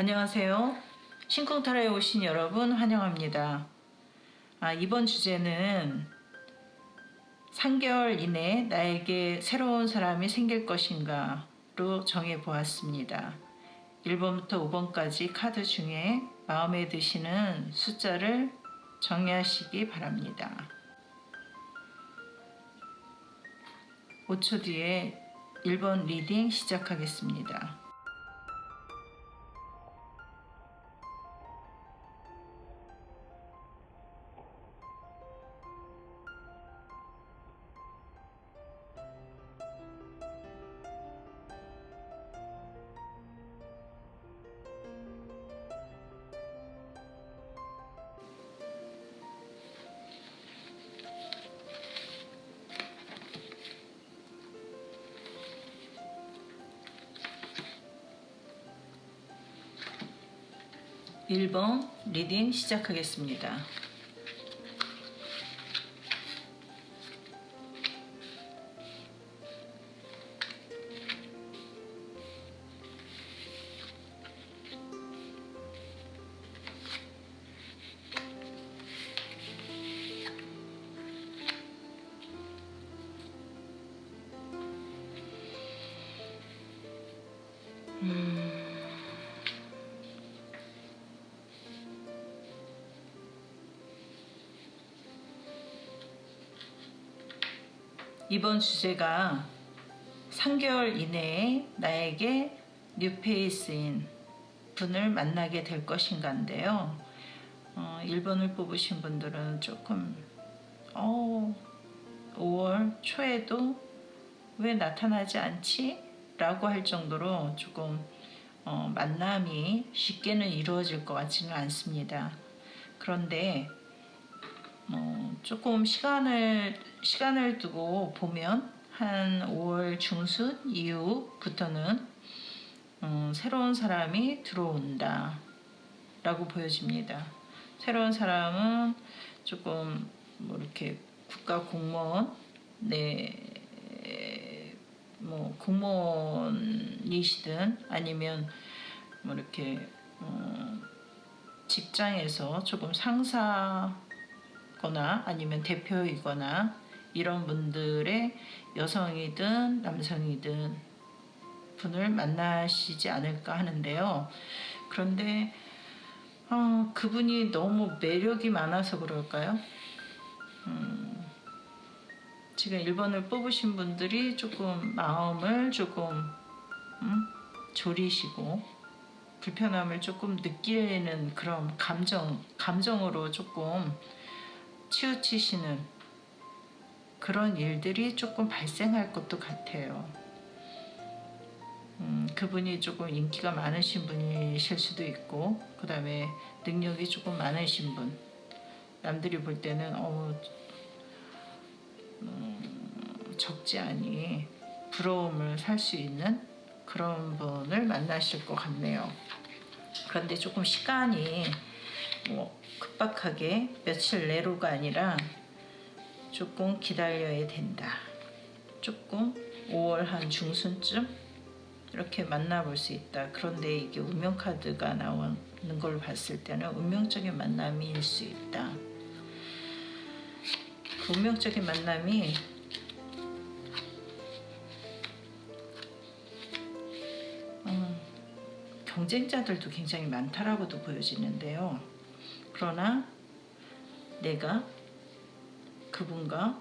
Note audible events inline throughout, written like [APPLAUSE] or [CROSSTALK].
안녕하세요. 신쿵타라에 오신 여러분 환영합니다. 아, 이번 주제는 3개월 이내 나에게 새로운 사람이 생길 것인가로 정해 보았습니다. 1번부터 5번까지 카드 중에 마음에 드시는 숫자를 정리하시기 바랍니다. 5초 뒤에 1번 리딩 시작하겠습니다. 일번 리딩 시작하겠습니다. 이번 주제가 3개월 이내에 나에게 뉴페이스인 분을 만나게 될 것인가인데요. 어, 1번을 뽑으신 분들은 조금 어, 5월 초에도 왜 나타나지 않지? 라고 할 정도로 조금 어, 만남이 쉽게는 이루어질 것 같지는 않습니다. 그런데 어, 조금 시간을 시간을 두고 보면 한 5월 중순 이후부터는 음, 새로운 사람이 들어온다 라고 보여집니다. 새로운 사람은 조금 뭐 이렇게 국가 공무원 네뭐 공무원이시든 아니면 뭐 이렇게 어, 직장에서 조금 상사 거나 아니면 대표이거나 이런 분들의 여성이든 남성이든 분을 만나시지 않을까 하는데요. 그런데 어, 그분이 너무 매력이 많아서 그럴까요? 음, 지금 1번을 뽑으신 분들이 조금 마음을 조금 음, 졸이시고 불편함을 조금 느끼는 그런 감정, 감정으로 조금 치우치시는 그런 일들이 조금 발생할 것도 같아요. 음, 그분이 조금 인기가 많으신 분이실 수도 있고, 그 다음에 능력이 조금 많으신 분. 남들이 볼 때는, 어, 음, 적지 않이 부러움을 살 수 있는 그런 분을 만나실 것 같네요. 그런데 조금 시간이 뭐 급박하게 며칠 내로가 아니라 조금 기다려야 된다. 조금 5월 한 중순쯤 이렇게 만나볼 수 있다. 그런데 이게 운명 카드가 나오는 걸 봤을 때는 운명적인 만남일 수 있다. 그 운명적인 만남이 음, 경쟁자들도 굉장히 많다라고도 보여지는데요. 그러나 내가 그분과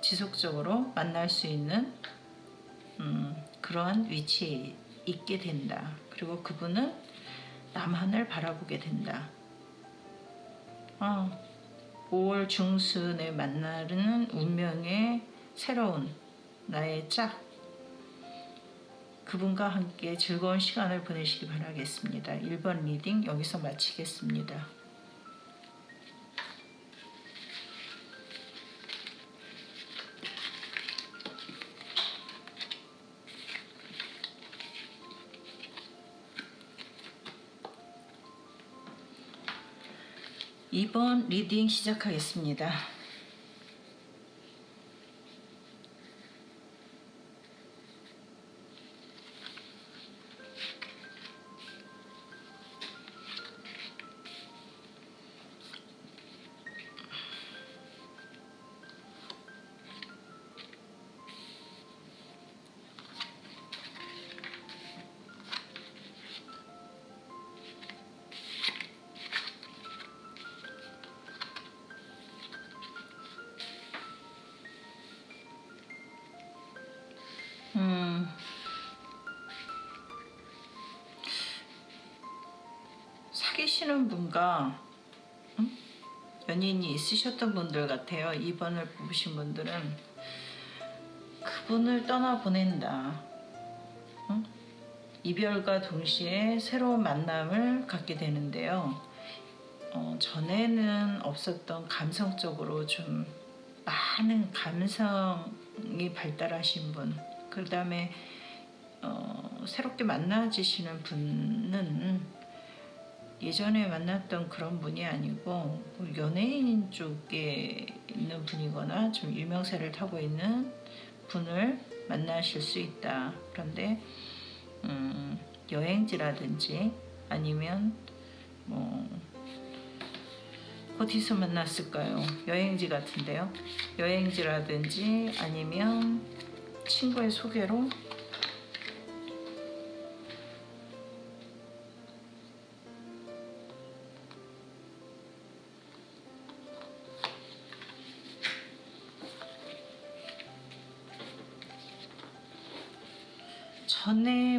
지속적으로 만날 수 있는 음, 그러한 위치에 있게 된다. 그리고 그분은 남한을 바라보게 된다. 어, 5월 중순에 만나는 운명의 새로운 나의 짝. 그분과 함께 즐거운 시간을 보내시기 바라겠습니다. 1번 리딩 여기서 마치겠습니다. 2번 리딩 시작하겠습니다. 사귀시는 분과 음? 연인이 있으셨던 분들 같아요. 2번을 뽑으신 분들은 그분을 떠나 보낸다. 음? 이별과 동시에 새로운 만남을 갖게 되는데요. 어, 전에는 없었던 감성적으로 좀 많은 감성이 발달하신 분, 그 다음에 어, 새롭게 만나지시는 분은 예전에 만났던 그런 분이 아니고 연예인 쪽에 있는 분이거나 좀 유명세를 타고 있는 분을 만나실 수 있다. 그런데 음, 여행지라든지 아니면 뭐 어디서 만났을까요? 여행지 같은데요. 여행지라든지 아니면 친구의 소개로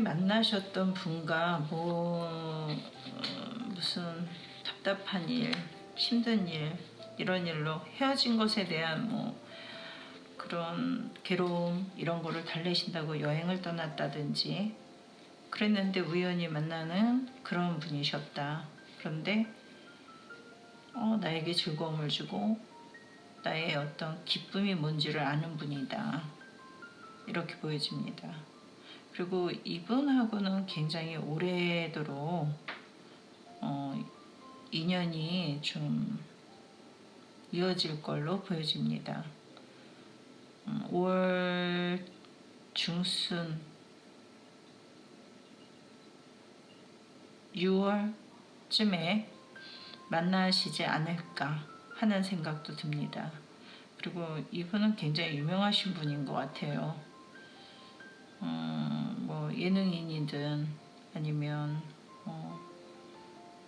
만나셨던 분과 뭐 어, 무슨 답답한 일, 힘든 일 이런 일로 헤어진 것에 대한 뭐 그런 괴로움 이런 거를 달래신다고 여행을 떠났다든지 그랬는데 우연히 만나는 그런 분이셨다. 그런데 어, 나에게 즐거움을 주고 나의 어떤 기쁨이 뭔지를 아는 분이다. 이렇게 보여집니다. 그리고 이분하고는 굉장히 오래도록 어, 인연이 좀 이어질 걸로 보여집니다. 음, 5월 중순 6월쯤에 만나시지 않을까 하는 생각도 듭니다. 그리고 이분은 굉장히 유명하신 분인 것 같아요. 음, 뭐 예능인이든 아니면 뭐,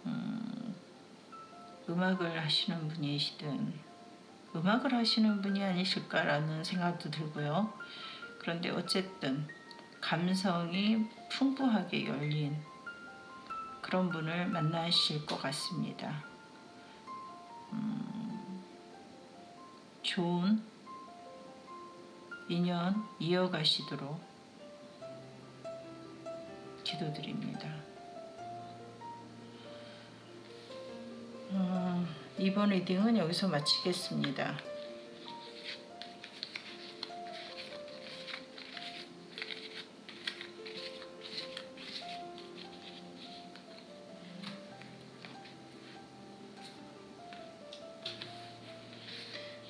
음, 음악을 하시는 분이시든 음악을 하시는 분이 아니실까라는 생각도 들고요. 그런데 어쨌든 감성이 풍부하게 열린 그런 분을 만나실 것 같습니다. 음, 좋은 인연 이어가시도록 기도드립니다. 음, 이번 리딩은 여기서 마치겠습니다.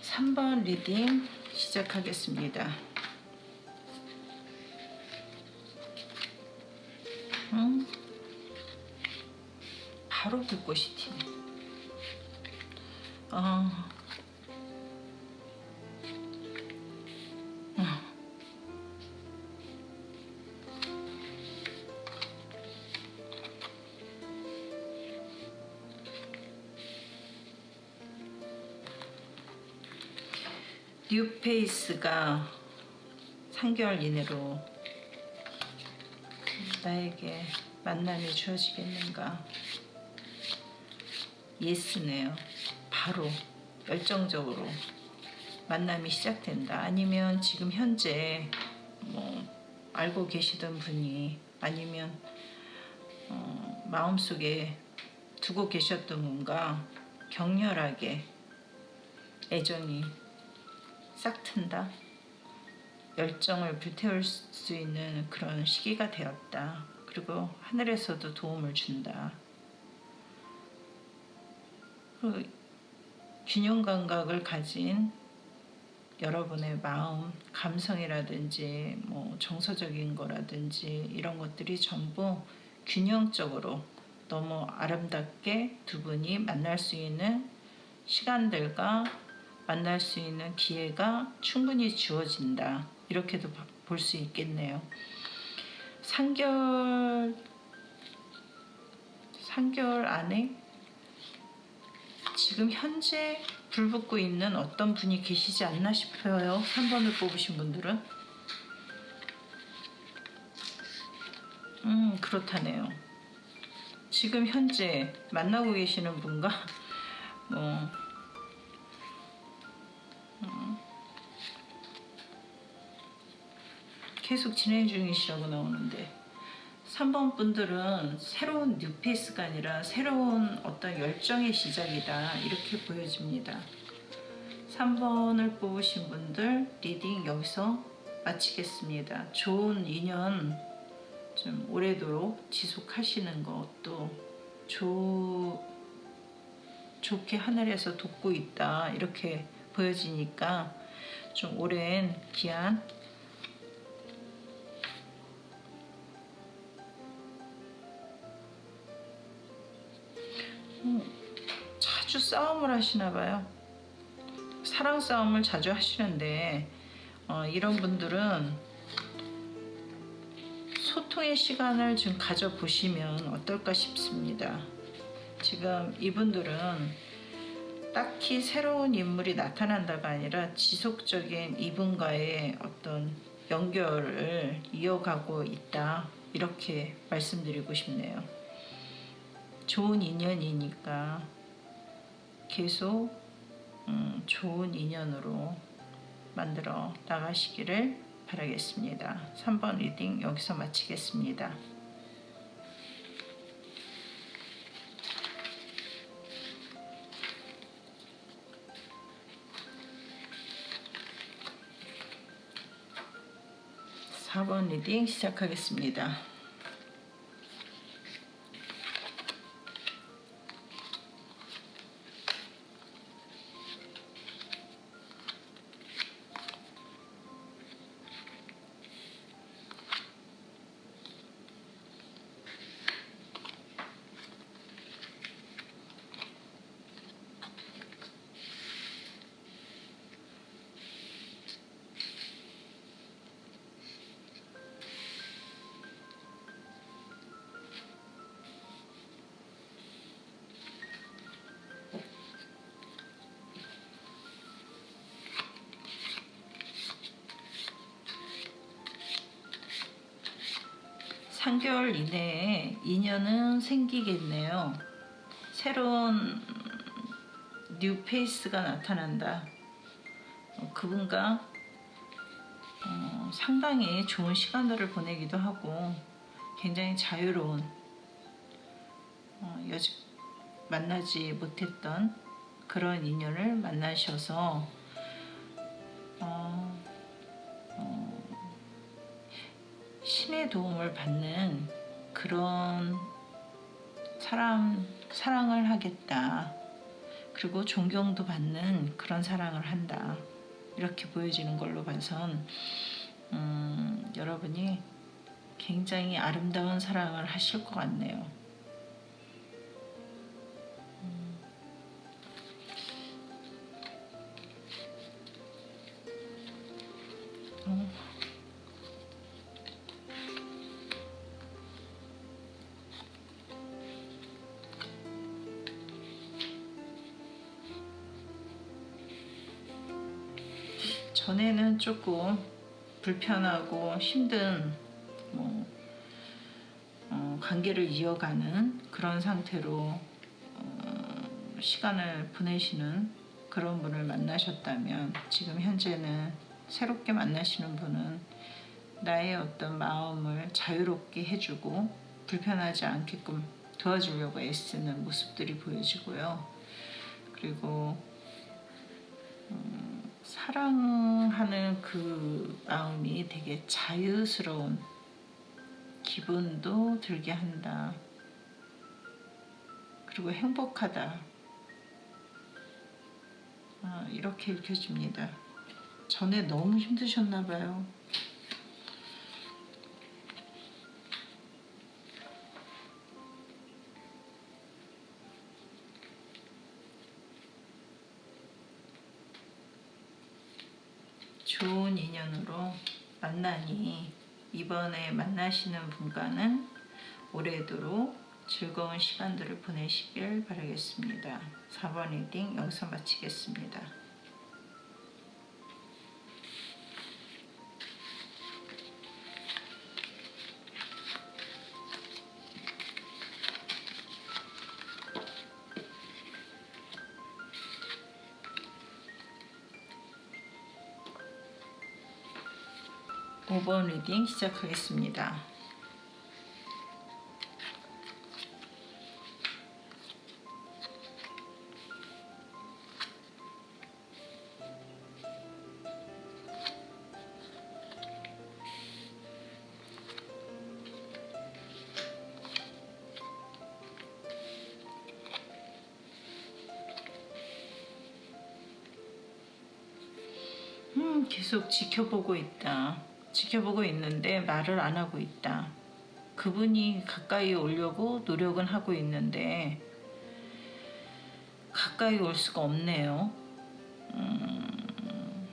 삼번 리딩 시작하겠습니다. 어, 어. 뉴페이스가 3개월 이내로 나에게 만남이 주어지겠는가? 예스네요. 바로 열정적으로 만남이 시작된다. 아니면 지금 현재 뭐 알고 계시던 분이 아니면 어, 마음속에 두고 계셨던 분과 격렬하게 애정이 싹 튼다. 열정을 불태울 수 있는 그런 시기가 되었다. 그리고 하늘에서도 도움을 준다. 그 균형 감각을 가진 여러분의 마음, 감성이라든지 뭐 정서적인 거라든지 이런 것들이 전부 균형적으로 너무 아름답게 두 분이 만날 수 있는 시간들과 만날 수 있는 기회가 충분히 주어진다. 이렇게도 볼 수 있겠네요. 3개월 3개월 안에 지금 현재 불 붙고 있는 어떤 분이 계시지 않나 싶어요. 3번을 뽑으신 분들은. 음, 그렇다네요. 지금 현재 만나고 계시는 분과 [LAUGHS] 뭐 음, 계속 진행 중이시라고 나오는데 3번 분들은 새로운 뉴페이스가 아니라 새로운 어떤 열정의 시작이다 이렇게 보여집니다. 3번을 뽑으신 분들 리딩 여기서 마치겠습니다. 좋은 인연 좀 오래도록 지속하시는 것도 좋 좋게 하늘에서 돕고 있다 이렇게 보여지니까 좀 오랜 기한 싸움을 하시나 봐요. 사랑 싸움을 자주 하시는데 어, 이런 분들은 소통의 시간을 좀 가져보시면 어떨까 싶습니다. 지금 이분들은 딱히 새로운 인물이 나타난다가 아니라 지속적인 이분과의 어떤 연결을 이어가고 있다. 이렇게 말씀드리고 싶네요. 좋은 인연이니까 계속 음, 좋은 인연으로 만들어 나가시기를 바라겠습니다. 3번 리딩 여기서 마치겠습니다. 사번 리딩 시작하겠습니다. 삼개월 이내에 인연은 생기겠네요. 새로운 뉴 페이스가 나타난다. 어, 그분과 어, 상당히 좋은 시간들을 보내기도 하고 굉장히 자유로운 어, 여직 만나지 못했던 그런 인연을 만나셔서 어, 어, 신의 도움을 받는 그런 사람 사랑을 하겠다. 그리고 존경도 받는 그런 사랑을 한다. 이렇게 보여지는 걸로 봐선 음, 여러분이 굉장히 아름다운 사랑을 하실 것 같네요. 음. 어. 전에는 조금 불편하고 힘든 뭐 어, 관계를 이어가는 그런 상태로 어, 시간을 보내시는 그런 분을 만나셨다면 지금 현재는 새롭게 만나시는 분은 나의 어떤 마음을 자유롭게 해주고 불편하지 않게끔 도와주려고 애쓰는 모습들이 보여지고요. 그리고 음, 사랑하는 그 마음이 되게 자유스러운 기분도 들게 한다. 그리고 행복하다. 아, 이렇게 읽혀집니다. 전에 너무 힘드셨나 봐요. 만나니 이번에 만나시는 분과는 오래도록 즐거운 시간들을 보내시길 바라겠습니다. 4번 리딩 여기서 마치겠습니다. 5번 리딩 시작하겠습니다. 음, 계속 지켜보고 있다. 지켜보고 있는데 말을 안 하고 있다. 그분이 가까이 오려고 노력은 하고 있는데 가까이 올 수가 없네요. 음,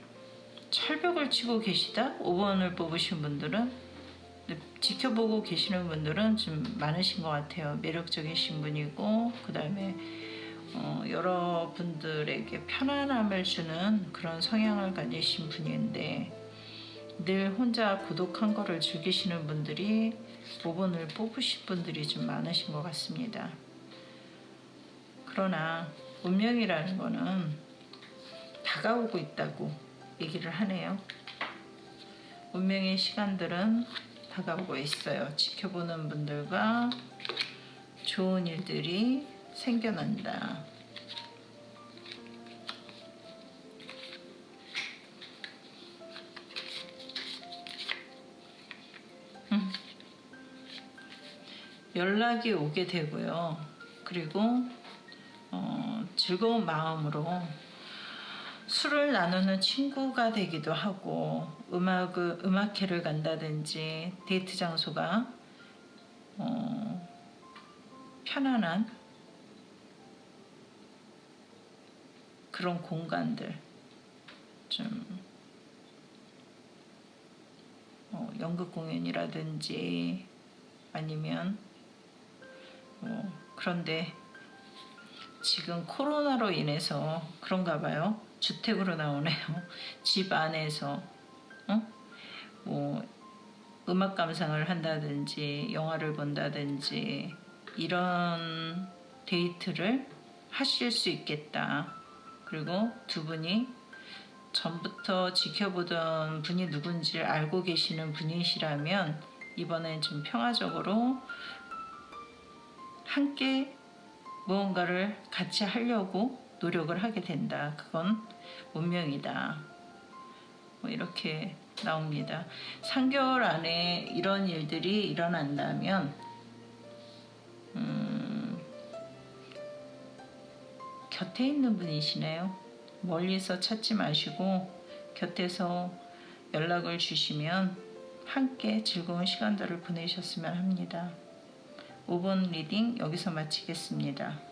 철벽을 치고 계시다? 5번을 뽑으신 분들은 근데 지켜보고 계시는 분들은 좀 많으신 것 같아요. 매력적이신 분이고 그 다음에 어, 여러분들에게 편안함을 주는 그런 성향을 가지신 분인데 늘 혼자 고독한 거를 즐기시는 분들이 5번을 뽑으신 분들이 좀 많으신 것 같습니다. 그러나 운명이라는 거는 다가오고 있다고 얘기를 하네요. 운명의 시간들은 다가오고 있어요. 지켜보는 분들과 좋은 일들이 생겨난다. 연락이 오게 되고요. 그리고 어, 즐거운 마음으로 술을 나누는 친구가 되기도 하고 음악을 음악회를 간다든지 데이트 장소가 어, 편안한 그런 공간들 좀 어, 연극 공연이라든지 아니면 뭐 그런데 지금 코로나로 인해서 그런가 봐요. 주택으로 나오네요. [LAUGHS] 집 안에서 어? 뭐 음악 감상을 한다든지 영화를 본다든지 이런 데이트를 하실 수 있겠다. 그리고 두 분이 전부터 지켜보던 분이 누군지를 알고 계시는 분이시라면 이번엔 좀 평화적으로 함께 무언가를 같이 하려고 노력을 하게 된다. 그건 운명이다. 뭐 이렇게 나옵니다. 3개월 안에 이런 일들이 일어난다면 음, 곁에 있는 분이시네요. 멀리서 찾지 마시고 곁에서 연락을 주시면 함께 즐거운 시간들을 보내셨으면 합니다. 5번 리딩 여기서 마치겠습니다.